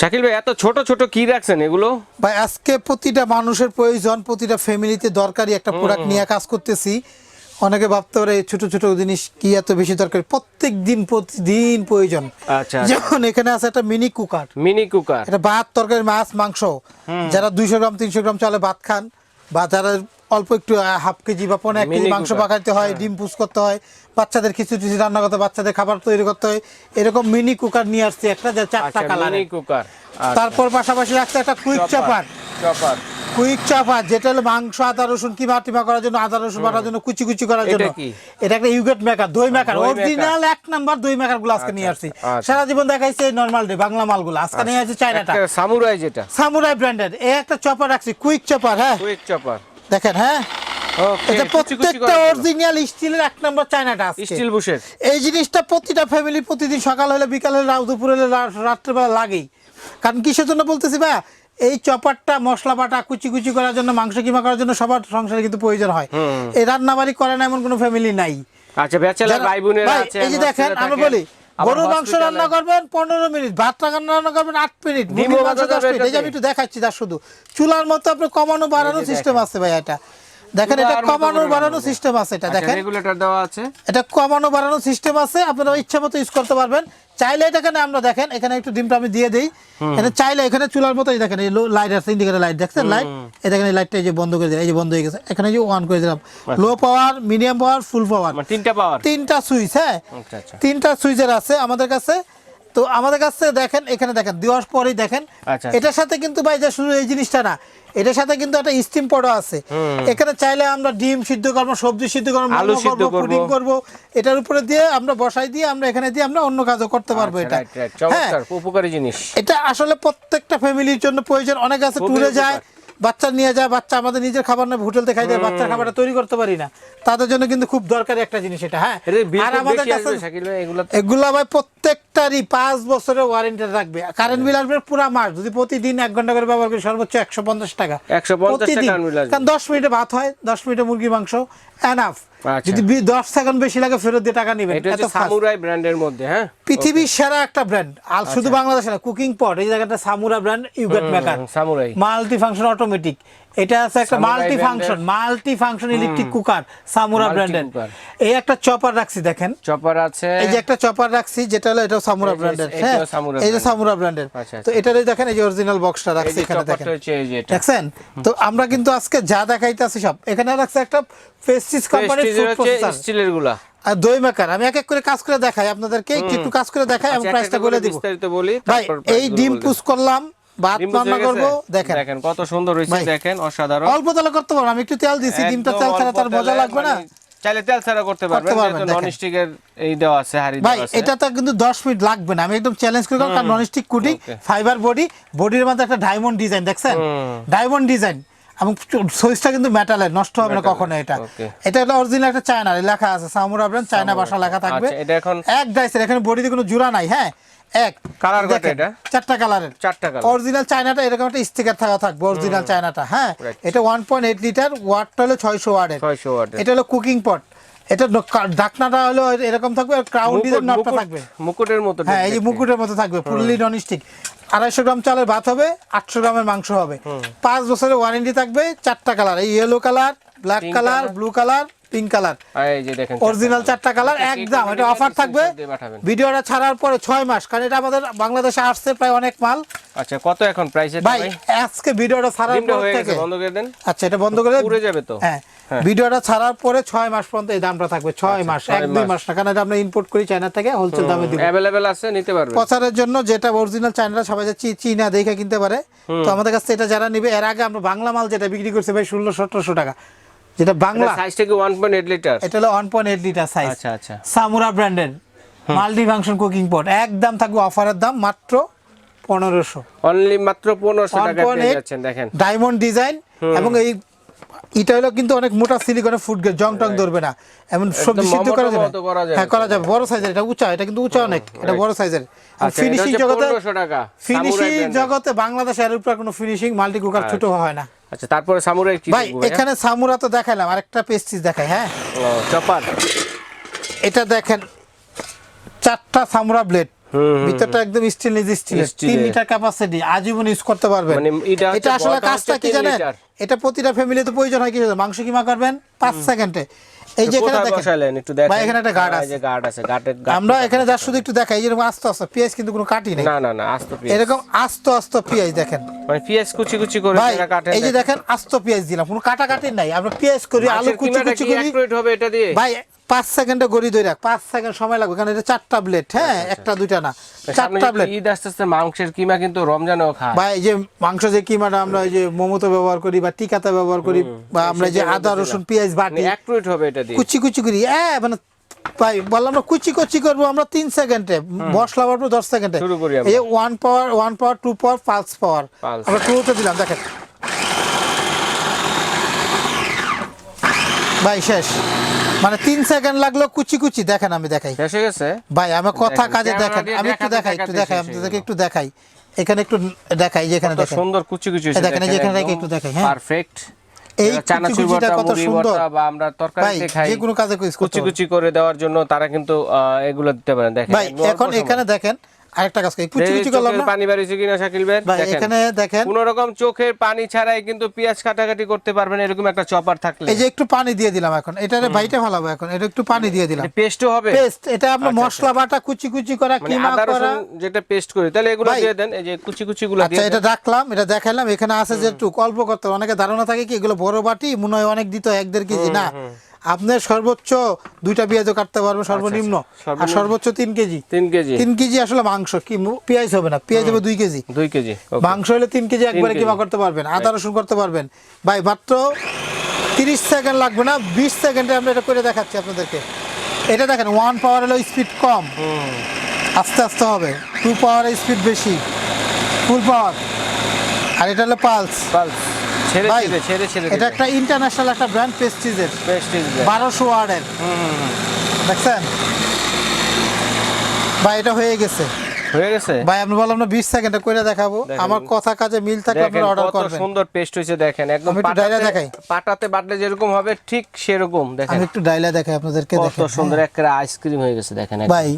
শাকিল ভাই এত ছোট ছোট কি রাখছেন এগুলো? ভাই আজকে প্রতিটা মানুষের প্রয়োজন প্রতিটা ফ্যামিলিতে দরকারি একটা প্রোডাক্ট নিয়ে কাজ করতেছি। অনেকে ভাবতে পারে ছোট ছোট জিনিস কি এত বেশি দরকার? প্রত্যেক দিন প্রতিদিন প্রয়োজন। আচ্ছা যেমন এখানে আছে একটা মিনি কুকার মিনি কুকার এটা ভাত তরকারি মাছ মাংস। যারা দুইশো গ্রাম তিনশো গ্রাম চালে ভাত খান বা যারা অল্প একটু হাফ কেজি বা পনেরো এক কেজি মাংস। পাকাইতে হয় ডিম পুষ করতে হয় বাচ্চাদের খিচুড়ি টিচুড়ি রান্না করতে বাচ্চাদের খাবার তৈরি করতে হয়। এরকম মিনি কুকার নিয়ে আসছি একটা যে চারটা আচ্ছা কালার কুকার তারপর পাশাপাশি রাখছে একটা কুইক চাপার চপার কুইক চাপার যেটা হলো মাংস আদা রসুন কিমা টিমা করার জন্য আদা রসুন বাটার জন্য কুচি কুচি করার এটা জন্য। কি? এটা একটা ইউগেট মেকার দই মেকার দই অরিজিনাল এক নাম্বার দই মেকারগুলো আজকে নিয়ে আসছি। আচ্ছা। সারা জীবন দেখাইছে নর্মাল ডে বাংলা মালগুলো। আজকে নিয়ে আসছে চাইনাটা সামুরাই যেটা। সামুরাই ব্র্যান্ডের এই একটা চপার রাখছি কুইক চপার হ্যাঁ। কুইক চপার দেখেন হ্যাঁ? ওকে এটা প্রত্যেকটা অরিজিনাল স্টিলের এক নম্বর চায়নাটা আছে স্টিল বুশের এই জিনিসটা প্রতিটা ফ্যামিলি প্রতিদিন সকাল হলে বিকাল হলে দুপুর হলে রাত্রেবেলা লাগেই। কারণ কিসের জন্য বলতেছি বা এই চপারটা মশলা বাটা কুচি কুচি করার জন্য মাংস কিমা করার জন্য সবার সংসারে কিন্তু প্রয়োজন হয়। এই রান্না বাড়ি করে না এমন কোনো ফ্যামিলি নাই। আচ্ছা ব্যাচেলার ভাই বোনেরা আছে এই যে দেখেন আমি বলি গরুর মাংস রান্না করবেন পনেরো মিনিট। ভাত রান্না করবেন আট মিনিট। মুরগির মাংস দশ মিনিট। এই যে আমি একটু দেখাচ্ছি তার শুধু। চুলার মতো আপনি কমানো বাড়ানো সিস্টেম আছে ভাই এটা। দেখেন এটা কমানো বাড়ানো সিস্টেম আছে এটা। দেখেন। রেগুলেটর দেওয়া আছে। এটা কমানো বাড়ানো সিস্টেম আছে। আপনারা ইচ্ছা মতো ইউজ করতে পারবেন। চাইলে এখানে আমরা দেখেন এখানে একটু ডিমটা আমি দিয়ে দিই। এখানে চাইলে এখানে চুলার মতোই দেখেন এই লাইট আছে ইন্ডিকেটার লাইট দেখছেন লাইট এই দেখেন এই লাইটটা এই যে বন্ধ করে দিলাম এই যে বন্ধ হয়ে গেছে। এখানে যে অন করে দিলাম। লো পাওয়ার মিডিয়াম পাওয়ার ফুল পাওয়ার তিনটা পাওয়ার তিনটা সুইচ হ্যাঁ। আচ্ছা আচ্ছা। তিনটা সুইচের আছে আমাদের কাছে। তো আমাদের কাছে দেখেন এখানে দেখেন দেওয়ার পরেই দেখেন। আচ্ছা। এটার সাথে কিন্তু ভাই যে শুধু এই জিনিসটা না এটার সাথে কিন্তু একটা স্টিম পড়া আছে। এখানে চাইলে আমরা ডিম সিদ্ধ করব সবজি সিদ্ধ করব আলু সিদ্ধ। পুডিং করব। এটার উপরে দিয়ে আমরা বসাই দিয়ে আমরা এখানে দিয়ে আমরা অন্য কাজও করতে পারব আচ্ছা, এটা। হ্যাঁ। উপকারী জিনিস। এটা আসলে প্রত্যেকটা ফ্যামিলির জন্য প্রয়োজন। অনেক আছে ট্যুরে যায় বাচ্চা নিয়ে যায় বাচ্চা আমাদের নিজের খাবার না হোটেল থেকে খাই দেয় বাচ্চার খাবারটা তৈরি করতে পারি না। তাদের জন্য কিন্তু খুব দরকারি একটা জিনিস এটা হ্যাঁ? আর আমাদের কাছে এগুলো ভাই প্রত্যেকটারই পাঁচ বছরের ওয়ারেন্টি থাকবে কারেন্ট বিল আসবে পুরো মাস যদি প্রতিদিন এক ঘণ্টা করে ব্যবহার করি সর্বোচ্চ একশো পঞ্চাশ টাকা। 150 টাকা প্রতিদিন। কারণ দশ মিনিটে ভাত হয় দশ মিনিটে মুরগি মাংস এনাফ। যদি বি- দশ সেকেন্ড বেশি লাগে ফেরত দিয়ে টাকা নেবেন। এটা সামুরাই ব্র্যান্ডের মধ্যে হ্যাঁ? পৃথিবীর সেরা একটা ব্র্যান্ড। আর শুধু বাংলাদেশে না কুকিং পট এই জায়গাটা Samurai brand yogurt maker. Samurai. Multi function automatic. এটা আছে একটা multi function multi function electric cooker Samurai ব্র্যান্ডের এই একটা চপার রাখছি দেখেন। চপার আছে। এই যে একটা চপার রাখছি যেটা হলো এটা সামুরা ব্র্যান্ডের হ্যাঁ? এই যে সামুরা ব্র্যান্ডের আচ্ছা, তো এটারই দেখেন এই যে অরিজিনাল বক্সটা রাখছি এখানে দেখেন। চপারটা হচ্ছে এটা। দেখছেন? তো আমরা কিন্তু আজকে যা দেখাইতেছি সব এখানে রাখছে একটা ফেস্টিস কোম্পানির ফুড প্রসেসর স্টিলেরগুলা। আর দই মেকার আমি এক এক করে কাজ করে দেখাই আপনাদেরকে একটু কাজ করে দেখাই আমি আচ্ছা, প্রাইসটা বলে করে দিব। বিস্তারিত বলি ভাই এই ডিম বলে পুষ করলাম ভাত রান্না হয়ে দেখেন। দেখেন কত সুন্দর হয়েছে দেখেন অসাধারণ। অল্প তেলে করতে পারব আমি একটু তেল দিছি ডিমটা তেল ছাড়া তার মজা লাগবে না। মানে চাইলে তেল ছাড়া করতে পারবেন পারবেন, যেহেতু নন স্টিকের এই দেওয়া আছে হাড়ি ভাই এটা তো কিন্তু দশ মিনিট লাগবে না আমি একদম চ্যালেঞ্জ করে কারণ nonstick coating Okay. Fiber body বডির মধ্যে একটা ডায়মন্ড ডিজাইন দেখছেন? ডায়মন্ড ডিজাইন এবং সুইচটা কিন্তু মেটালের নষ্ট হবে না কখনো এটা। এটা হলো অরিজিনাল একটা চায়নার লেখা আছে সামুরা ব্র্যান্ড চায়না ভাষা লেখা থাকবে। আচ্ছা, এটা এখন- এক ডাইসের এখানে বডিতে কোনো জোড়া নাই হ্যাঁ? এক। কয়টা এটা? চারটা কালারের চারটা কালার অরিজিনাল চায়নাটা এরকম একটা স্টিকার থাকা থাকবে অরিজিনাল চায়নাটা হ্যাঁ? এটা ওয়ান পয়েন্ট এইট লিটার ওয়াটটা হলো ছয়শো ওয়ার্ডের 600 ওয়াটের। এটা হলো কুকিং পট এটা ঢাকনাটা হলো এরকম থাকবে আর ক্রাউন ডিজাইন নটটা থাকবে। মুকুটের মতো হ্যাঁ এই মুকুটের মতো থাকবে ফুললি নন স্টিক আড়াইশো গ্রাম চালের ভাত হবে আটশো গ্রামের মাংস হবে। পাঁচ বছরের ওয়ারেন্টি থাকবে চারটা কালার এই yellow colour black colour blue colour pink colour. এই যে দেখেন অরিজিনাল চারটা কালার একদম এটা অফার থাকবে। screenshot দিয়ে পাঠাবেন। ভিডিওটা ছাড়ার পরে ছয় মাস কারণ এটা আমাদের বাংলাদেশে আসছে প্রায় অনেক মাল। আচ্ছা কত এখন প্রাইস এটা ভাই ভাই? আজকে ভিডিওটা ছাড়ার পর থেকে বন্ধ করে দেন। আচ্ছা এটা বন্ধ করে পুড়ে যাবে তো। হ্যাঁ হ্যাঁ। ভিডিওটা ছাড়ার পরে ছয় মাস পর্যন্ত এই দামটা থাকবে ছয় মাস ছয় এক দুই মাস। মাস না কারণ এটা আমরা ইম্পোর্ট করি চায়না থেকে হোলসেল দামে দিব। অ্যাভেলেবেল আছে নিতে পারবেন। প্রচারের জন্য যেটা অরিজিনাল চায়নাটা সবাই যাচ্ছে চীনা দেখে কিনতে পারে। তো আমাদের কাছে এটা যারা নিবে এর আগে আমরা বাংলা মাল যেটা বিক্রি করছে ভাই ষোলো সতেরোশো টাকা। যেটা বাংলা। সাইজটা কি 1.8 লিটার এটা হলো one point eight litre size আচ্ছা আচ্ছা। সামুরা ব্র্যান্ডের মাল্টি ফাংশন কুকিং পট একদম থাকবে অফারের দাম মাত্র পনেরোশো। অনলি মাত্র 1500 টাকা পেয়ে যাচ্ছেন দেখেন। ডায়মন্ড ডিজাইন এবং এই এটা হলো কিন্তু অনেক মোটা সিলিকনের ফুড গ্রেড জং টং ধরবে না। এমন সবজি সিদ্ধ করা যাবে। হ্যাঁ করা যাবে। বড় সাইজের এটা উঁচা এটা কিন্তু উঁচা অনেক। এটা বড় সাইজের আচ্ছা ফিনিশিং জগতে 1500 টাকা। ফিনিশিং জগতে বাংলাদেশে এর উপর কোনো ফিনিশিং মাল্টি কুকার ছোট হয় না। আচ্ছা তারপরে সামুরাই কি ভাই এখানে সামুরা তো দেখাইলাম আরেকটা পেস্টিস দেখাই হ্যাঁ? চপার এটা দেখেন চারটা সামুরা ব্লেড ভিতরটা একদম স্টিল নিজ স্টিল Steel তিন লিটার ক্যাপাসিটি আজীবন ইউজ করতে পারবেন। মানে এটা আসলে কাজটা কি জানেন? এটা প্রতিটা ফ্যামিলিতে প্রয়োজন হয় কি মাংস কিমা করবেন? পাঁচ সেকেন্ডে এই যে এখানে দেখেন। একটু দেখেন। ভাই, এখানে একটা guard হ্যাঁ, আছে। এই যে গার্ড আছে গার্ডের আমরা এখানে যা শুধু একটু দেখাই যেরকম আস্তে আস্তে পেঁয়াজ কিন্তু কোনো কাটি নেই। না না না আস্ত পেঁয়াজ। এরকম আস্ত আস্ত পেঁয়াজ দেখেন। মানে পেঁয়াজ কুচি কুচি করে কাটেন এই যে দেখেন। আস্ত পেঁয়াজ দিলাম কোনো কাটা কাটি নাই। আমরা পেঁয়াজ করি আলু কুচি কুচি করি। হবে এটা দিয়ে? ভাই পাঁচ সেকেন্ডে গড়ি ধরে রাখ পাঁচ সেকেন্ড সময় লাগবে কারণ এটা চারটা ব্লেড হ্যাঁ একটা দুইটা না চারটা ব্লেড ঈদ আস্তে আস্তে মাংসের কিমা কিন্তু রমজানেও খায়। ভাই এই যে মাংস যে কিমাটা আমরা ওই যে মোমোতে ব্যবহার করি বা টিকাতে ব্যবহার করি বা আমরা যে আদা। রসুন পেঁয়াজ বাটি। অ্যাকুরেট হবে এটা দিয়ে। কুচি কুচি করি। হ্যাঁ মানে ভাই বললাম না কুচি কুচি করব আমরা তিন সেকেন্ডে। মশলা বাড়বো দশ সেকেন্ডে। শুরু করি এই one power one power two power pulse power. আমরা টুতে দিলাম দেখেন। ভাই শেষ। মানে তিন সেকেন্ড লাগল কুচি কুচি। দেখেন আমি দেখাই। শেষ হয়ে গেছে? ভাই আমার কথা কাজে দেখেন। আমি একটু দেখাই একটু দেখাই আপনাদেরকে একটু দেখাই। এখানে একটু দেখাই যেখানে দেখেন। সুন্দর কুচি কুচি দেখেন, এখানে একটু দেখাই, হ্যাঁ। পারফেক্ট এই চানাচুর ভর্তা মুড়ি ভর্তা বা আমরা তরকারিতে খাই। যে কোনো কাজে কুচি কুচি করে দেওয়ার জন্য তারা কিন্তু আহ, এগুলো দিতে পারেন। দেখেন এখন এখানে দেখেন আরেকটা কাজ করি। এই করলাম না? পানি বাড়িয়েছে কিনা শাকিল ভাই? এখানে দেখেন। কোন রকম চোখের পানি ছাড়াই কিন্তু পেঁয়াজ কাটাকাটি করতে পারবেন এরকম একটা চপার থাকলে। এই যে একটু পানি দিয়ে দিলাম এখন। এটারে বাইটে ভালো এখন। এটা একটু পানি দিয়ে দিলাম। পেস্টও হবে? পেস্ট এটা আপনার মশলা বাটা কুচি কুচি করা মানে কিমা করা। যেটা পেস্ট করি তাহলে এগুলো দিয়ে দেন। এই যে কুচি কুচি গুলো আচ্ছা এটা রাখলাম এটা দেখাইলাম। এখানে আছে যে একটু অল্প করতে। অনেকে ধারণা থাকে কি এগুলো বড় বাটি মনে হয় অনেক দিত এক দেড় কেজি না। আপনার সর্বোচ্চ দুইটা পেঁয়াজও কাটতে পারবেন সর্বনিম্ন। আর আচ্ছা, সর্বোচ্চ তিন কেজি। তিন কেজি। তিন কেজি আসলে মাংস কি পেঁয়াজ হবে না পেঁয়াজ হবে দুই কেজি। দুই কেজি মাংস হলে তিন কেজি একবারে। কিমা করতে পারবেন আদা রসুন করতে পারবেন। ভাই মাত্র তিরিশ সেকেন্ড লাগবে না বিশ সেকেন্ডে আমরা এটা করে দেখাচ্ছি আপনাদেরকে। এটা দেখেন ওয়ান পাওয়ার হলো স্পিড কম। আস্তে আস্তে হবে। টু পাওয়ার স্পিড বেশি। ফুল পাওয়ার আর এটা হলো পালস পালস এটা একটা ইন্টারন্যাশনাল একটা ব্র্যান্ড পেস্টিজের বারোশো ওয়ার্ডের। দেখছেন? ভাই এটা হয়ে গেছে। হয়ে গেছে? ভাই আমি বললাম না বিশ সেকেন্ডে করে দেখাবো। আমার কথা কাজে মিল থাকলে অর্ডার কত সুন্দর পেস্ট দেখেন। একদম ডাইলা পাটাতে দেখাই। পাটাতে বাটলে যেরকম হবে ঠিক সেরকম দেখেন। আমি একটু ডাইলা দেখাই আপনাদেরকে কত সুন্দর একটা আইসক্রিম হয়ে গেছে দেখেন ভাই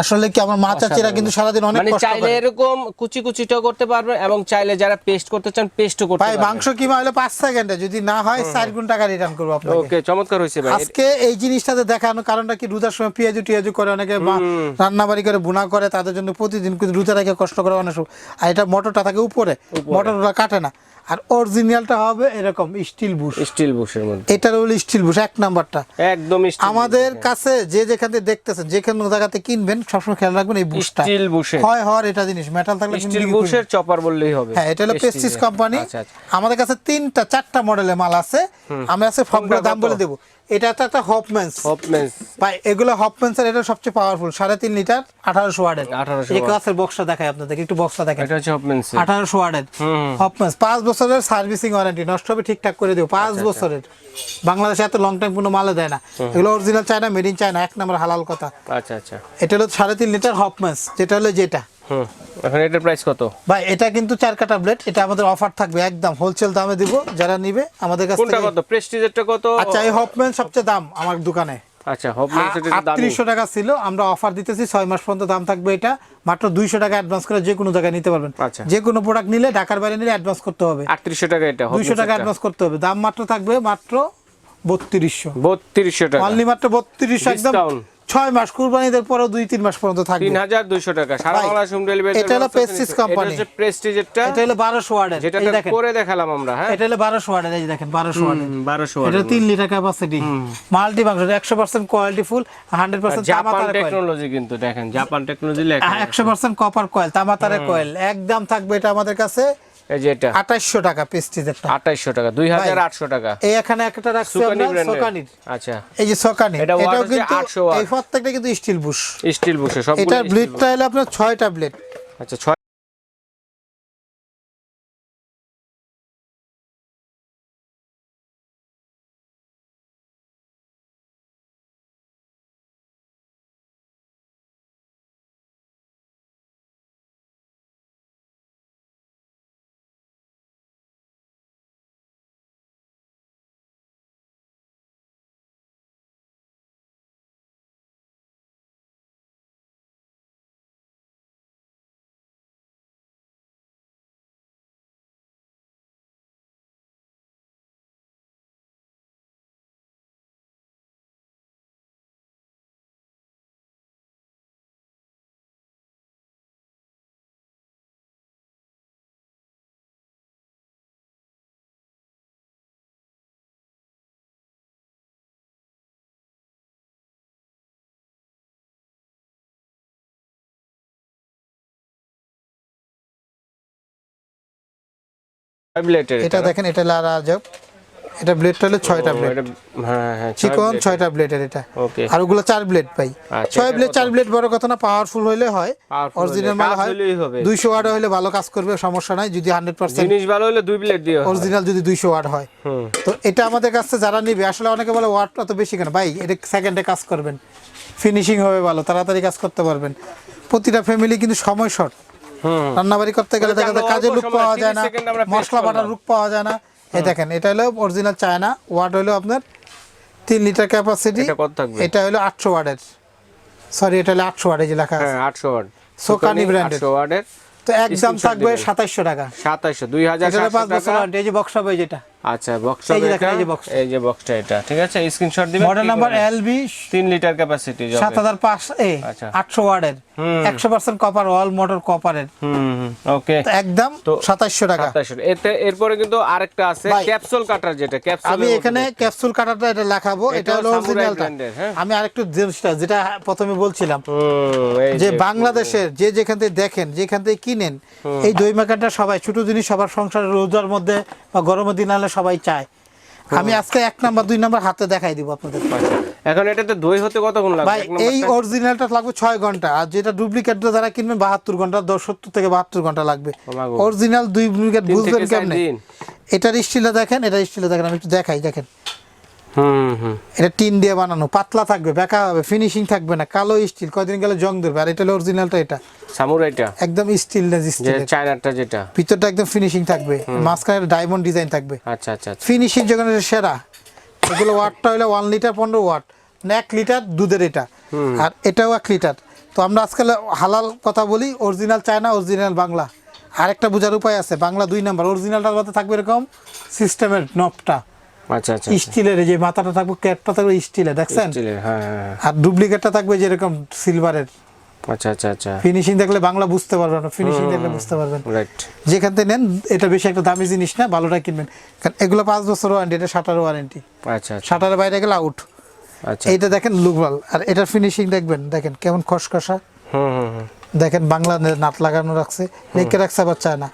আসলে কি আমার মা চাচিরা কিন্তু সারাদিন অনেক মানে কষ্ট চাইলে করে। এরকম কুচি কুচিটাও করতে পারবেন এবং চাইলে যারা পেস্ট করতে চান পেস্টও করতে ভাই মাংস কিমা হলে পাঁচ সেকেন্ডে যদি না হয় চার গুণ টাকা রিটার্ন করব আপনাকে। ওকে চমৎকার হয়েছে ভাই। আজকে এই জিনিসটাতে দেখানো কারণটা কি রোজার সময় পেঁয়াজু টিয়াজু করে অনেকে রান্না বাড়ি করে বুনা করে তাদের জন্য প্রতিদিন কিন্তু রোজা রেখে কষ্ট করে অনেক সময়। আর এটা মোটরটা থাকে উপরে। মোটরটা কাটে না। আর অরিজিনালটা হবে এরকম স্টিল বুশ স্টিল বুশের মধ্যে। এটার হলো স্টিল বুশ এক নাম্বারটা। একদম আমাদের কাছে যে যেখানে থেকে দেখতেছেন যে কোনো জায়গাতে কিনবেন সবসময় খেয়াল রাখবেন এই বুশটা স্টিল বুশের হয় হয় এটা জিনিস। মেটাল থাকলে স্টিল বুশের চপার বললেই হবে। হ্যাঁ এটা হলো পেস্টিস কোম্পানি আচ্ছা আচ্ছা। আমাদের কাছে তিনটা চারটা মডেলের মাল আছে। আমরা আছে সবগুলো দাম বলে দেবো। এটা তো একটা হপমেন্স হপমেন্স ভাই এগুলো হপমেন্সের এটা সবচেয়ে পাওয়ারফুল সাড়ে তিন লিটার আঠারোশো ওয়ার্ডের 1800 এই ক্লাসের বক্সটা দেখাই আপনাদের একটু বক্সটা দেখেন। এটা হচ্ছে হপমেন্স আঠারোশো ওয়ার্ডের হুম। হপমেন্স পাঁচ বছরের সার্ভিসিং ওয়ারেন্টি নষ্ট হবে ঠিকঠাক করে দেবো আচ্ছা, পাঁচ বছরের। বাংলাদেশে এত লং টাইম কোনো মালে দেয় না। এগুলো original China made in China এক নম্বর হালাল কথা। আচ্ছা আচ্ছা। এটা হলো সাড়ে তিন লিটার হপমেন্স যেটা হলো যেটা। এখন এটার প্রাইস কত? ভাই এটা কিন্তু চার কাটা ব্লেড এটা আমাদের অফার থাকবে একদম হোলসেল দামে দিব যারা নিবে আমাদের কাছ কোনটা কত? প্রেস্টিজেরটা কত? আচ্ছা এই হপম্যান সবচেয়ে দাম আমার দোকানে। আচ্ছা এর দাম আটত্রিশশো টাকা ছিল আমরা অফার দিতেছি ছয় মাস পর্যন্ত দাম থাকবে এটা। মাত্র দুইশো টাকা অ্যাডভান্স করে যে কোনো জায়গায় নিতে পারবেন। আচ্ছা। যে কোনো প্রোডাক্ট নিলে ঢাকার বাইরে নিলে অ্যাডভান্স করতে হবে। 3800 টাকা এটা দুইশো টাকা অ্যাডভান্স করতে হবে। দাম মাত্র থাকবে মাত্র বত্রিশশো। 3200 টাকা। অনলি মাত্র বত্রিশশো একদম Discount। ছয় মাস কুরবানিদের পরেও দুই তিন মাস পর্যন্ত থাকবে। 3200 টাকা। সারা বাংলাদেশ হোম ডেলিভারি এটা হলো Prestige company। এটা হচ্ছে প্রেস্টিজেরটা এটা হলো বারোশো ওয়ার্ডের। যেটা করে দেখালাম আমরা হ্যাঁ? এটা হলো বারোশো ওয়ার্ডের এই যে দেখেন বারোশো ওয়ার্ডের। 1200 এটা তিন লিটার ক্যাপাসিটি মাল্টি মাংস একশো percent quality full hundred percent Japan technology কিন্তু দেখেন জাপান টেকনোলজি লেখা একশো পার্সেন্ট কপার কয়েল তামাতারের কয়েল একদম থাকবে এটা আমাদের কাছে এই যে এটা। টাকা পেস্টিজেরটা 2800 টাকা 2800 টাকা। এই এখানে একটা রাখছি সুকানি আমরা সোকানির। আচ্ছা। এই যে সোকানি এটা এটাও কিন্তু এই প্রত্যেকটা কিন্তু স্টিল বুশ স্টিল বুশে সবগুলো এটার ব্লেডটা হলো আপনার ব্লেড আচ্ছা আচ্ছা এটা দেখেন এটা লাল আজব। এটা ব্লেডটা হলো ব্লেড হ্যাঁ হ্যাঁ চিকন ব্লেডের এটা। ওকে আর ওগুলো ব্লেড পাই ব্লেড ব্লেড বড় কথা না পাওয়ারফুল হইলে হয়। অরিজিনাল মাল হয়। ওয়াট হইলে ভালো কাজ করবে সমস্যা নাই। যদি হান্ড্রেড পার্সেন্ট জিনিস ভালো হলে ব্লেড দিয়ে অরিজিনাল যদি ওয়াট হয়। তো এটা আমাদের কাছে যারা নিবে আসলে অনেকে বলে ওয়াট অত বেশি কেন? ভাই এটা সেকেন্ডে কাজ করবেন। ফিনিশিং হবে ভালো তাড়াতাড়ি কাজ করতে পারবেন। প্রতিটা ফ্যামিলি কিন্তু সময় শর্ট রান্নাবাড়ি করতে গেলে দেখা যায় কাজের লুক পাওয়া যায় না। মশলা বাটার লুক পাওয়া যায় না। এই দেখেন এটা হলো অরিজিনাল চায়না। ওয়াট হলো আপনার তিন লিটার ক্যাপাসিটি এটা হলো আটশো ওয়ার্ডের সরি এটা হলো আটশো ওয়াট যে লেখা আছে। হ্যাঁ আটশো ওয়াট। সোকানি ব্র্যান্ডের ওয়াটের তো একদম থাকবে সাতাশশো সাতাইশশো টাকা। সাতাইশো দুই হাজার পাঁচ বছর এই যে বক্স হবে যেটা আচ্ছা বক্স এই যে বক্সটা এটা ঠিক আছে? স্ক্রিনশট দিবেন মডেল নাম্বার করে? এল বি তিন লিটার ক্যাপাসিটি সাত হাজার পাঁচ এ আচ্ছা। আটশো ওয়ার্ডের। একশো পার্সেন্ট কপার অল মোটর কপারের হুম ওকে একদম তো- সাতাইশশো টাকা। সাতাইশো এতে এরপরে কিন্তু আরেকটা আছে ক্যাপসুল কাটার যেটা ক্যাপসুল আমি এখানে ক্যাপসুল কাটারটা এটা লেখাবো এটা হলো অরিজিনালটা হ্যাঁ? আমি আরেকটু জিনিসটা যেটা প্রথমে বলছিলাম। যে বাংলাদেশের যে যেখান থেকে দেখেন যেখান থেকে কিনেন এই দই মাখাটা সবাই ছোট জিনিস সবার সংসারের রোজার মধ্যে বা গরমের দিন হলে সবাই চায়। আমি আজকে এক নাম্বার দুই নাম্বার হাতে দেখাই দিব আপনাদের। এখন এটাতে দই হতে কতক্ষণ লাগবে? ভাই এই অরিজিনালটা লাগবে 6 ঘণ্টা আর যেটা ডুপ্লিকেটটা যারা কিনবেন বাহাত্তর ঘণ্টা দশ সত্তর থেকে বাহাত্তর ঘণ্টা লাগবে। অরিজিনাল দুই ডুপ্লিকেট বুঝবেন কেমনে? এটা এটার স্টিলে দেখেন এটা স্টিলে দেখেন আমি একটু দেখাই দেখেন। এটা টিন দিয়ে বানানো পাতলা থাকবে বেকা হবে ফিনিশিং থাকবে না কালো স্টিল কয়দিন গেলে জং ধরবে আর এটা হলো অরিজিনালটা এটা। সামুরাইটা একদম স্টিল না স্টিল চায়নাটা যেটা। ভিতরটা একদম ফিনিশিং থাকবে মাঝখানে ডায়মন্ড ডিজাইন থাকবে। আচ্ছা আচ্ছা আচ্ছা। ফিনিশিং যেখানে সেরা এগুলো ওয়াটটা হলো ওয়ান লিটার পনেরো ওয়াট এক লিটার দুধের এটা। আর এটাও এক লিটার তো আমরা আজকাল হালাল কথা বলি অরিজিনাল চায়না অরিজিনাল বাংলা। আরেকটা বোঝার উপায় আছে বাংলা দুই নাম্বার অরিজিনালটার মধ্যে থাকবে এরকম সিস্টেমের নবটা আচ্ছা আচ্ছা স্টিলের যে মাথাটা থাকবে ক্যাপটা থাকবে দেখছেন? হ্যাঁ হ্যাঁ, হ্যাঁ। আর ডুপ্লিকেটটা থাকবে যেরকম সিলভারের। আচ্ছা আচ্ছা আচ্ছা। ফিনিশিং দেখলে বাংলা বুঝতে পারবেন না ফিনিশিং দেখলে বুঝতে পারবেন। রাইট। যেখান থেকে নেন এটা বেশি একটা দামি জিনিস না ভালোটা কিনবেন। কারণ এগুলো পাঁচ বছর ওয়ারেন্টি এটা শাটার ওয়ারেন্টি আচ্ছা আচ্ছা। শাটারের বাইরে গেলে আউট আচ্ছা। এইটা দেখেন লুকভাল আর এটার ফিনিশিং দেখবেন দেখেন কেমন খসখসা। হুম হুম হুম। দেখেন বাংলা নাট লাগানো রাখছে লেখে রাখছে আবার চায় না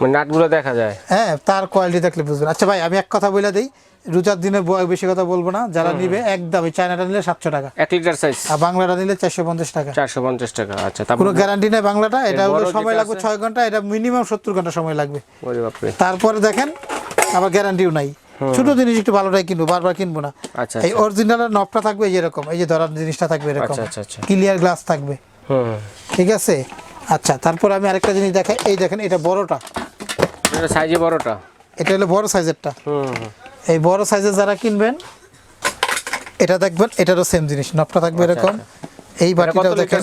মানে নাটগুলো দেখা যায়। হ্যাঁ তার কোয়ালিটি দেখলে বুঝবেন। আচ্ছা ভাই আমি এক কথা বলে দিই রোজার দিনে বেশি কথা বলব না যারা নিবে একদম ওই চায়নাটা নিলে সাতশো টাকা। এক লিটার সাইজ আর বাংলাটা নিলে চারশো পঞ্চাশ টাকা। চারশো পঞ্চাশ টাকা আচ্ছা কোনো গ্যারান্টি নেই বাংলাটা এটা হলো সময় লাগবে ছয় ঘণ্টা এটা মিনিমাম সত্তর ঘণ্টা সময় লাগবে। তারপরে দেখেন আবার গ্যারান্টিও নাই। ছোট জিনিস একটু ভালোটাই কিনবো বারবার কিনবো না। আচ্ছা এই অরিজিনালের নবটা থাকবে এই যেরকম এই যে ধরার জিনিসটা থাকবে এরকম। আচ্ছা আচ্ছা আচ্ছা। ক্লিয়ার গ্লাস থাকবে। ঠিক আছে? আচ্ছা তারপর আমি আরেকটা জিনিস দেখাই এই দেখেন এটা বড়টা। এটা সাইজে বড়টা। এটা হলো বড় সাইজেরটা হুম। এই বড় সাইজের যারা কিনবেন এটা দেখবেন এটারও সেম জিনিস। নবটা থাকবে এরকম। এই আচ্ছা, কত বাটিটাও দেখেন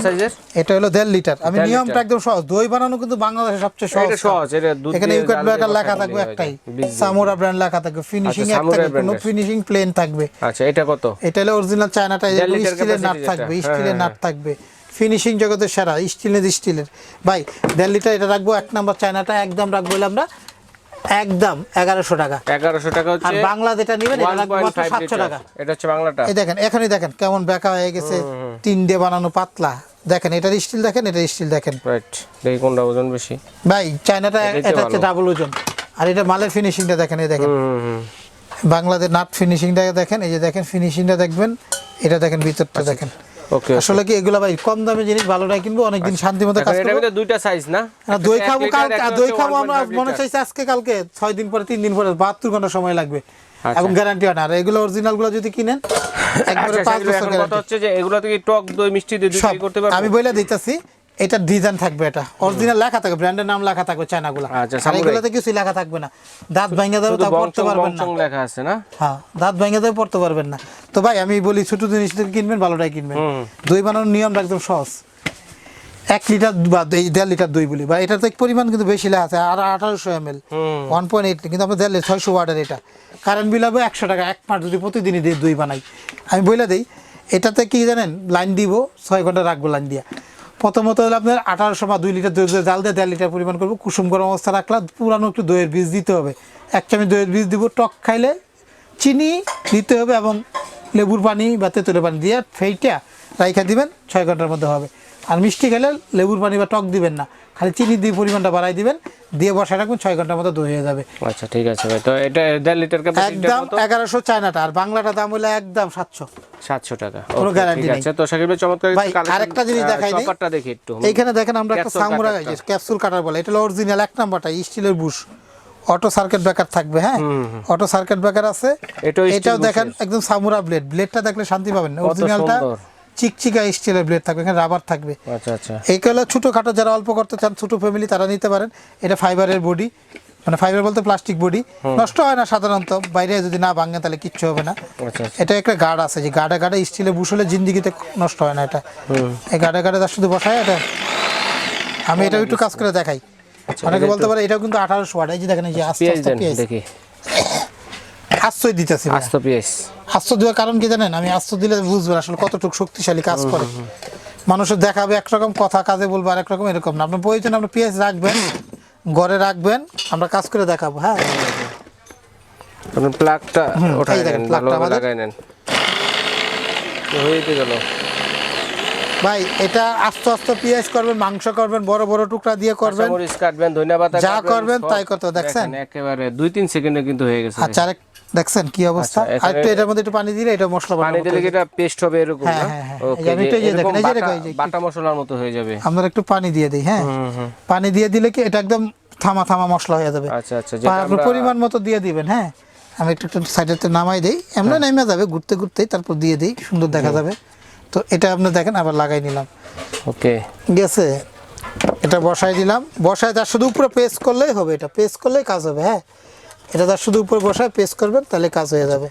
এটা হলো দেড় লিটার আমি নিয়মটা একদম সহজ। দই বানানো কিন্তু বাংলাদেশের সবচেয়ে সহজ সহজ এখানে ইউকেট লেখা থাকবে একটাই। হয়ে। সামোরা ব্র্যান্ড লেখা থাকবে ফিনিশিং আচ্ছা, এক থাকবে কোনো ফিনিশিং প্লেন থাকবে। আচ্ছা এটা কত? এটা হলো অরিজিনাল চায়নাটা স্টিলের নাট থাকবে স্টিলের হ্যাঁ, নাট থাকবে। ফিনিশিং জগতের সেরা স্টিলের স্টিলের ভাই দেড় লিটার এটা রাখব এক নাম্বার চায়নাটা একদম রাখব আমরা একদম এগারোশো টাকা। এগারোশো টাকা আর হচ্ছে বাংলা যেটা নেবেন এটা মাত্র টাকা। এটা হচ্ছে বাংলাটা। এই দেখেন এখানেই দেখেন কেমন বেঁকা হয়ে গেছে। টিন দিয়ে বানানো পাতলা। দেখেন এটার স্টিল দেখেন এটার স্টিল দেখেন। রাইট দেখি কোনটা ওজন বেশি। ভাই চায়নাটা এটা হচ্ছে ডাবল ওজন। আর এটা মালের ফিনিশিংটা দেখেন এই দেখেন। বাংলাদেশ নাট ফিনিশিংটা দেখেন এই যে দেখেন ফিনিশিংটা দেখবেন। এটা দেখেন ভিতরটা দেখেন। ওকে আসলে কি এগুলা ভাই কম দামে জিনিস ভালোটাই কিনবো অনেকদিন শান্তি মতো কাজ এটার করব। ভিতরে দুইটা সাইজ না? দই খাব কালকে দই খাব আমরা মনে। চাইছে আজকে কালকে ছয় দিন পরে তিন দিন পরে বাহাত্তর ঘণ্টা সময় লাগবে। আচ্ছা। এবং গ্যারান্টি হয় না। আর এগুলো অরিজিনালগুলো যদি কিনেন একবারে আচ্ছা, পাঁচ বছর গ্যারান্টি হচ্ছে যে এগুলো থেকে টক দই মিষ্টি দই করতে পারব? আমি বলে দিতেছি এটা ডিজাইন থাকবে এটা। অরিজিনাল লেখা থাকবে ব্র্যান্ডের নাম লেখা থাকবে চায়নাগুলো। আচ্ছা, আর এগুলোতে কিছু লেখা থাকবে না। দাঁত ভাঙে দেবে তা পড়তে পারবেন না। লেখা আছে না? হ্যাঁ দাঁত ভেঙে দেবে পড়তে পারবেন না। তো ভাই আমি বলি ছোট জিনিস থেকে কিনবেন ভালোটাই কিনবেন। দই বানানোর নিয়মটা একদম সহজ। এক লিটার বা দেড় লিটার দই বলি। বা এটার তো পরিমাণ কিন্তু বেশি লেখা আছে আর আঠারোশো M L one point eight কিন্তু আমরা দেড় ছয়শো ওয়াটের এটা। কারেন্ট বিল হবে একশো টাকা এক মাস যদি প্রতিদিনই দিয়ে দই বানাই। আমি বলে দিই এটাতে কি জানেন লাইন দিব ছয় ঘণ্টা রাখব লাইন দিয়া। প্রথমত হলো আপনার আঠারোশো বা দুই লিটার দই জাল দিয়ে দেড় লিটার পরিমাণ করব। কুসুম গরম অবস্থা রাখলে পুরানো একটু দইয়ের বীজ দিতে হবে। এক চামচ দইয়ের বীজ দিব, টক খাইলে চিনি দিতে হবে এবং লেবুর পানি বা তেঁতুলের পানি দিয়ে ফেইটা রাইখা দিবেন, ছয় ঘণ্টার মধ্যে হবে। আর মিষ্টি খেলে লেবুর পানি বা টক দিবেন না। খালি চিনি দিয়ে পরিমাণটা বাড়াই দিবেন দিয়ে বসায় রাখবেন ছয় ঘণ্টার মতো দই হয়ে যাবে। আচ্ছা ঠিক আছে ভাই। তো এটা দেড় লিটার একদম এগারোশো চায়নাটা আর বাংলাটা দাম হলো একদম সাতশো। সাতশো টাকা। কোনো ঠিক নেই। আছে। তো শাকিব ভাই চমৎকার ভাই, আরেকটা জিনিস দেখাই দিই। চপারটা দেখি একটু। এইখানে দেখেন আমরা একটা সামুরা ক্যাপসুল কাটার বলে। এটা হলো অরিজিনাল এক নাম্বারটা স্টিলের বুশ। অটো সার্কিট ব্রেকার থাকবে হ্যাঁ? অটো সার্কিট ব্রেকার আছে। এটাও দেখেন একদম সামুরা ব্লেড ব্লেডটা দেখলে শান্তি পাবেন। অরিজিনালটা। চিকচিকা স্টিলের ব্লেড থাকবে এখানে রাবার থাকবে। আচ্ছা আচ্ছা। এই হলো ছোটোখাটো যারা অল্প করতে চান ছোটো ফ্যামিলি তারা নিতে পারেন। এটা ফাইবারের বডি মানে ফাইবার বলতে প্লাস্টিক বডি নষ্ট হয় না সাধারণত বাইরে যদি না ভাঙে তাহলে কিচ্ছু হবে না। আচ্ছা আচ্ছা। এটা একটা গার্ড আছে যে গার্ডে গার্ডে স্টিলে বুসলে জিন্দিগিতে নষ্ট হয় না এটা। এই গার্ডে গার্ডে তার শুধু বসায় এটা? আমি এটা একটু কাজ করে দেখাই। অনেকে বলতে পারে এটাও কিন্তু আঠারোশো ওয়াট এই যে দেখেন এই যে আস্তে আস্তে দেখি। আশ্রয় দিতেছি আশ্রয় দেওয়ার কারণ কি জানেন? আমি আশ্রয় দিলে বুঝবেন আসলে কতটুকু শক্তিশালী কাজ করে। মানুষের দেখাবে একরকম কথা কাজে বলব আর একরকম এরকম না। আপনার প্রয়োজন আপনার পিএস রাখবেন ঘরে রাখবেন আমরা কাজ করে দেখাবো হ্যাঁ? আপনি প্লাগটা ওঠাই দেখেন, প্লাগটা আমাদের। লাগাই নেন। হয়ে গেল। ভাই এটা আস্তে আস্তে পিএস করবেন মাংস করবেন বড় বড় টুকরা দিয়ে করবেন। মরিচ কাটবেন ধন্যবাদ যা করবেন তাই হবে, দেখছেন? একেবারে দুই তিন সেকেন্ডে কিন্তু হয়ে গেছে। আচ্ছা দেখছেন কি অবস্থা? আচ্ছা, আর একটু এটার মধ্যে একটু পানি দিলে এটা মশলা পানি দিলে কি এটা পেস্ট হবে এরকম হ্যাঁ, হ্যাঁ, হ্যাঁ। আমি একটু এই দেখেন, এই যে বাটা- দেখো, বাটা মশলার মতো হয়ে যাবে। আমরা একটু পানি দিয়ে দিই হ্যাঁ? পানি দিয়ে দিলে কি এটা একদম থামা থামা মশলা হয়ে যাবে। আচ্ছা আচ্ছা আমরা পরিমাণ মতো দিয়ে দিবেন হ্যাঁ? আমি একটু একটু সাইডেতে নামাই দিই। এমনি নেমে যাবে ঘুরতে ঘুরতেই তারপর দিয়ে দিই সুন্দর দেখা যাবে। তো এটা আপনি দেখেন আবার লাগাই নিলাম। ওকে। গেছে এটা বসাই দিলাম। বসায় তার শুধু উপরে পেস্ট করলেই হবে এটা। পেস্ট করলেই কাজ হবে হ্যাঁ? এটা তার শুধু উপরে বসায় পেস্ট করবেন তাহলে কাজ হয়ে যাবে।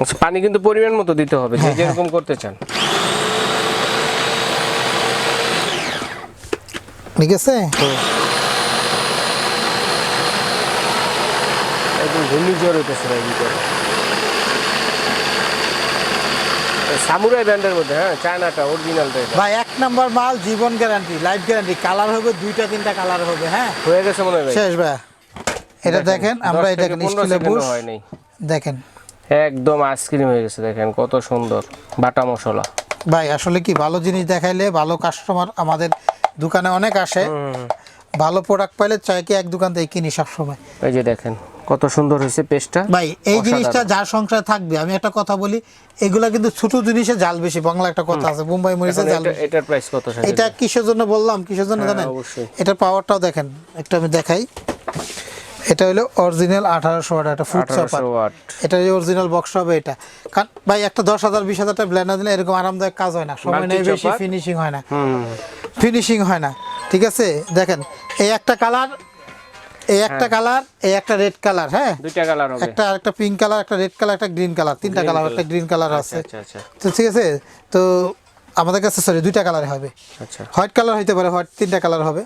আচ্ছা, পানি কিন্তু পরিমাণ মতো দিতে হবে হ্যাঁ, যে যেরকম করতে চান। ঠিক আছে? একদম ঘূর্ণিঝড় হইতেছে ভাই ভিতরে সামুরাই ব্র্যান্ডের মধ্যে হ্যাঁ চায়নাটা অরিজিনালটা ভাই এক নাম্বার মাল জীবন গ্যারান্টি লাইফ গ্যারান্টি কালার হবে দুইটা তিনটা কালার হবে হ্যাঁ? হয়ে গেছে মনে হয় শেষ ভাই। এটা দেখেন আমরা এটা দেখেন একদম আইসক্রিম হয়ে গেছে দেখেন কত সুন্দর বাটা মশলা। ভাই আসলে কি ভালো জিনিস দেখাইলে ভালো কাস্টমার আমাদের দোকানে অনেক আসে। ভালো প্রোডাক্ট পাইলে চাই কি এক দোকান থেকে কিনি সবসময়। এই যে দেখেন কত সুন্দর হয়েছে পেস্টটা। ভাই এই জিনিসটা যার সংসারে থাকবে আমি একটা কথা বলি এগুলা কিন্তু ছোট জিনিসে জাল বেশি বাংলা একটা কথা আছে মুম্বাই মরিচে জাল এটার প্রাইস কত এটা কিসের জন্য বললাম? কিসের জন্য হ্যাঁ, জানেন। এটার পাওয়ারটাও দেখেন একটু আমি দেখাই। এটা হলো অরিজিনাল আঠারোশো ওয়াট একটা ফুড চাপার। এটা যে অরিজিনাল বক্স হবে এটা। কারণ ভাই একটা দশ হাজার বিশ হাজার টাকা ব্লেন্ডার দিলে এরকম আরামদায়ক কাজ হয় না। সময় নেই বেশি ফিনিশিং হয় না। ফিনিশিং হয় না ঠিক আছে? দেখেন এই একটা কালার এই একটা কালার এই একটা রেড কালার হ্যাঁ? দুইটা কালার হবে। একটা পিঙ্ক কালার একটা রেড কালার একটা গ্রিন কালার তিনটা কালার একটা গ্রিন কালার আছে। আচ্ছা আচ্ছা। তো ঠিক আছে? তো আমাদের কাছে সরি দুইটা কালার হবে। আচ্ছা। হোয়াইট কালার হইতে পারে হোয়াইট তিনটা কালার হবে।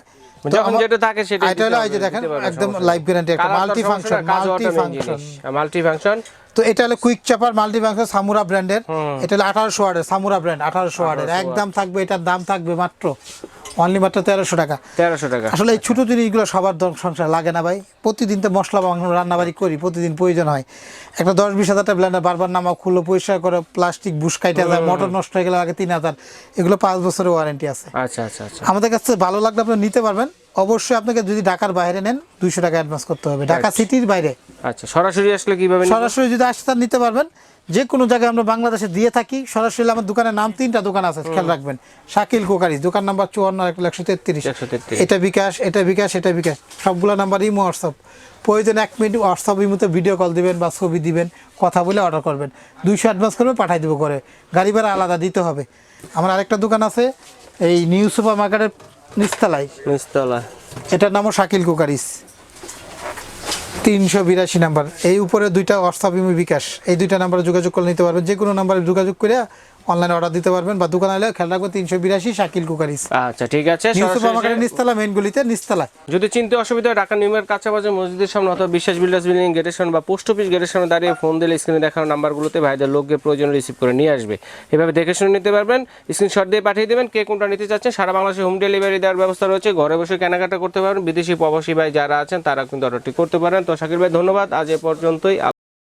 যখন যেটা থাকে সেটা এটা হলো এই যে দেখেন একদম লাইভ গ্যারান্টি একটা multi function multi function multi function তো এটা হলো কুইক চাপার মাল্টি ফাংশন সামুরা ব্র্যান্ডের এটা হলো আঠারোশো ওয়ার্ডের সামুরা ব্র্যান্ড আঠারোশো ওয়ার্ডের। একদম থাকবে এটার দাম থাকবে মাত্র অনলি মাত্র তেরোশো টাকা। তেরোশো টাকা। আসলে এই ছোট জিনিসগুলো সবার সংসার লাগে না ভাই। প্রতিদিন তো মশলা মাংস রান্নাবাড়ি করি প্রতিদিন প্রয়োজন হয়। একটা দশ বিশ হাজার টাকা ব্লেন্ডার বারবার নামা খুললো পরিষ্কার করে প্লাস্টিক বুশ কাইটে যায় মোটর নষ্ট হয়ে গেলে আগে তিন হাজার। এগুলো পাঁচ বছরের ওয়ারেন্টি আছে। আচ্ছা আচ্ছা আচ্ছা। আমাদের কাছে ভালো লাগলে আপনি নিতে পারবেন। অবশ্যই আপনাকে যদি ঢাকার বাইরে নেন দুইশো টাকা অ্যাডভান্স করতে হবে। ঢাকা সিটির বাইরে। আচ্ছা সরাসরি আসলে কীভাবে সরাসরি যদি আসতে নিতে পারবেন। যে কোনো জায়গায় আমরা বাংলাদেশে দিয়ে থাকি সরাসরি আমার দোকানের নাম তিনটা দোকান আছে খেয়াল রাখবেন। শাকিল কোকারি দোকান নাম্বার চুয়ান্ন একশো তেত্রিশ। 133 এটা বিকাশ এটা বিকাশ এটা বিকাশ। সবগুলো নাম্বার ইমো হোয়াটসঅ্যাপ। প্রয়োজন এক মিনিট হোয়াটসঅ্যাপ ইমোতে ভিডিও কল দিবেন বা ছবি দিবেন কথা বলে অর্ডার করবেন। দুইশো অ্যাডভান্স করবে পাঠাই দেবো করে গাড়ি ভাড়া আলাদা দিতে হবে। আমার আরেকটা দোকান আছে এই নিউ সুপার মার্কেটের নিস্তালায় নিচতলা এটার নামও শাকিল কুকারিস। তিনশো বিরাশি নাম্বার। এই উপরে দুইটা অস্থাভিমী বিকাশ। এই দুইটা নাম্বারে যোগাযোগ করে নিতে পারবেন যে কোনো নাম্বারে যোগাযোগ করে অনলাইনে অর্ডার দিতে পারবেন বা দোকানে এলে খেয়াল রাখবেন তিনশো বিরাশি শাকিল কুকারিস। আচ্ছা ঠিক আছে। সুপার মার্কেটের এসে- নিস্তালা নিস্তালা যদি চিনতে অসুবিধা হয় ঢাকা নিউমের কাছাকাছি মসজিদের সামনে অথবা বিশ্বাস বিল্ডার্স বিল্ডিং গেটের সামনে বা পোস্ট অফিস গেটের সামনে দাঁড়িয়ে ফোন দিলে স্ক্রিনে দেখানো নাম্বারগুলোতে ভাইদের লোককে প্রয়োজন রিসিভ করে নিয়ে আসবে। এভাবে দেখে শুনে নিতে পারবেন স্ক্রিনশট দিয়ে পাঠিয়ে দেবেন কে কোনটা নিতে চাচ্ছেন। সারা বাংলাদেশে হোম ডেলিভারি দেওয়ার ব্যবস্থা রয়েছে। ঘরে বসে কেনাকাটা করতে পারবেন। বিদেশি প্রবাসী ভাই যারা আছেন তারা কিন্তু অর্ডারটি করতে পারেন। তো শাকির ভাই ধন্যবাদ। আজ এ পর্যন্তই।